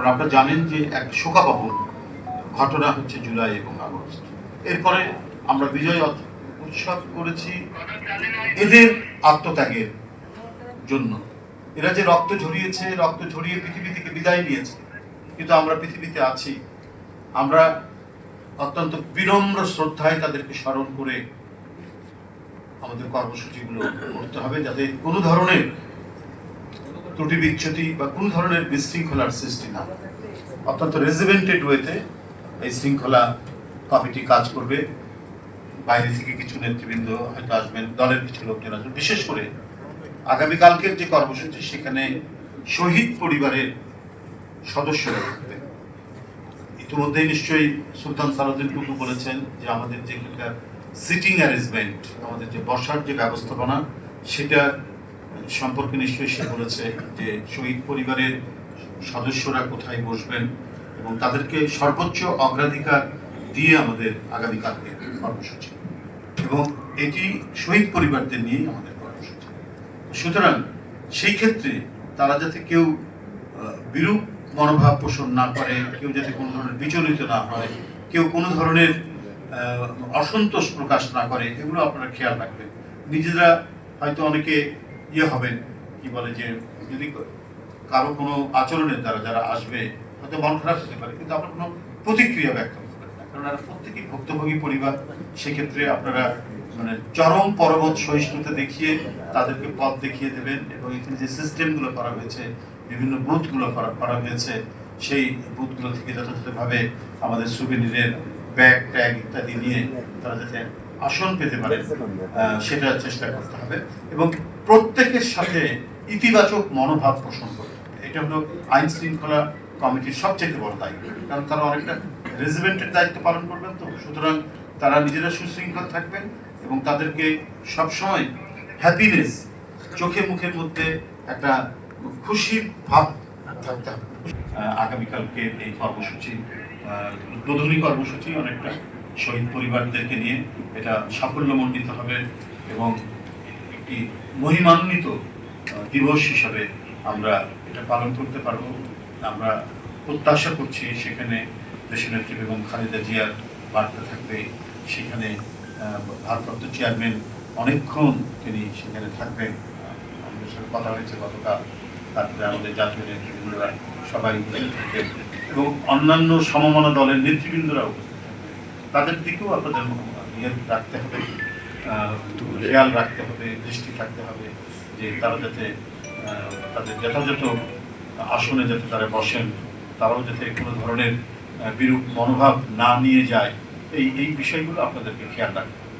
কারণ আপনারা জানেন যে এক শোকাবহ ঘটনা হচ্ছে জুলাই এবং আগস্ট। এরপরে আমরা বিজয় উৎসব করেছি এদের আত্মত্যাগের জন্য। এরা যে রক্ত ঝরিয়েছে, রক্ত ঝরিয়ে পৃথিবী থেকে বিদায় নিয়েছে, কিন্তু আমরা পৃথিবীতে আছি। আমরা অত্যন্ত বিনম্র শ্রদ্ধায় তাদেরকে স্মরণ করে আমাদের কর্মসূচিগুলো করতে হবে যাতে কোনো ধরনের ত্রুটি বিচ্যুতি বা কোনো ধরনের বিশৃঙ্খলার সৃষ্টি না। অত্যন্ত রেজিমেন্টেড ওয়েতে এই শৃঙ্খলা কমিটি কাজ করবে। বাইরে থেকে কিছু নেতৃবৃন্দ, হয়তো আসবেন, দলের কিছু লোকজন আসবেন। বিশেষ করে আগামীকালকের যে কর্মসূচি, সেখানে শহীদ পরিবারের সদস্যরা থাকবে। ইতিমধ্যেই নিশ্চয়ই সুলতান সালাউদ্দিন টুকু বলেছেন যে, আমাদের যে সিটিং অ্যারেঞ্জমেন্ট আমাদের যে বসার যে ব্যবস্থাপনা, সেটা সম্পর্কে নিশ্চয়ই সে বলেছে যে শহীদ পরিবারের সদস্যরা কোথায় বসবেন এবং তাদেরকে সর্বোচ্চ অগ্রাধিকার দিয়ে আমাদের আগামীকালকে কর্মসূচি। এবং এটি শহীদ পরিবারদের নিয়েই আমাদের কর্মসূচি। সুতরাং সেই ক্ষেত্রে তারা যাতে কেউ বিরূপ মনোভাব পোষণ না করে, কেউ যাতে কোনো ধরনের বিচলিত না হয়, কেউ কোনো ধরনের অসন্তোষ প্রকাশ না করে, এগুলো আপনারা খেয়াল রাখবেন। নিজেরা হয়তো অনেকে ইয়ে হবেন কি বলে যে, যদি কারও কোনো আচরণের দ্বারা যারা আসবে, হয়তো মন খারাপ হতে পারে, কিন্তু আপনার কোনো প্রতিক্রিয়া ব্যক্ত করবেন না। কারণ প্রত্যেকেই ভুক্তভোগী পরিবার, সেক্ষেত্রে আপনারা মানে চরম পর্বত সহিষ্ণুতা দেখিয়ে তাদেরকে পথ দেখিয়ে দেবেন এবং এখানে যে সিস্টেমগুলো করা হয়েছে, বিভিন্ন বুথগুলো করা করা হয়েছে, সেই বুথগুলো থেকে যথাযথভাবে আমাদের সুবিনিরের ব্যাগ ট্যাগ ইত্যাদি নিয়ে তারা যাতে আসন পেতে পারে সেটা চেষ্টা করতে হবে এবং প্রত্যেকের সাথে ইতিবাচক মনোভাব পোষণ করতে হবে। এটা হলো আইন শৃঙ্খলা কমিটির সবচেয়ে বড় দায়িত্ব। কারণ তারা অনেকটা রেজিমেন্টের দায়িত্ব পালন করবেন তো। সুতরাং তারা নিজেরা সুশৃঙ্খল থাকবেন এবং তাদেরকে সবসময় হ্যাপিনেস চোখে মুখের মধ্যে একটা খুশির ভাব থাকতে হবে। আগামীকালকে এই কর্মসূচি উদ্বোধনী কর্মসূচি অনেকটা শহীদ পরিবারদেরকে নিয়ে এটা সাফল্যমণ্ডিত হবে এবং একটি মহিমান্বিত দিবস হিসাবে আমরা এটা পালন করতে পারব। আমরা প্রত্যাশা করছি সেখানে দেশনেত্রী বেগম খালেদা জিয়ার বার্তা থাকবে। সেখানে ভারপ্রাপ্ত চেয়ারম্যান অনেকক্ষণ তিনি সেখানে থাকবেন। আমাদের সাথে কথা হয়েছে গতকাল। তারপরে আমাদের জাতীয় নেতৃবৃন্দরা, সবাই উপস্থিত থাকবেন এবং অন্যান্য সমমনা দলের নেতৃবৃন্দরা উপস্থিত থাকবেন তাদের দিকেও আপনাদের ইয়ে রাখতে হবে খেয়াল রাখতে হবে, দৃষ্টি থাকতে হবে যে তারা যাতে তাদের যথাযথ আসনে যাতে তারা বসেন, তারাও যাতে কোনো ধরনের বিরূপ মনোভাব না নিয়ে যায়, এই এই বিষয়গুলো আপনাদেরকে খেয়াল রাখতে হবে।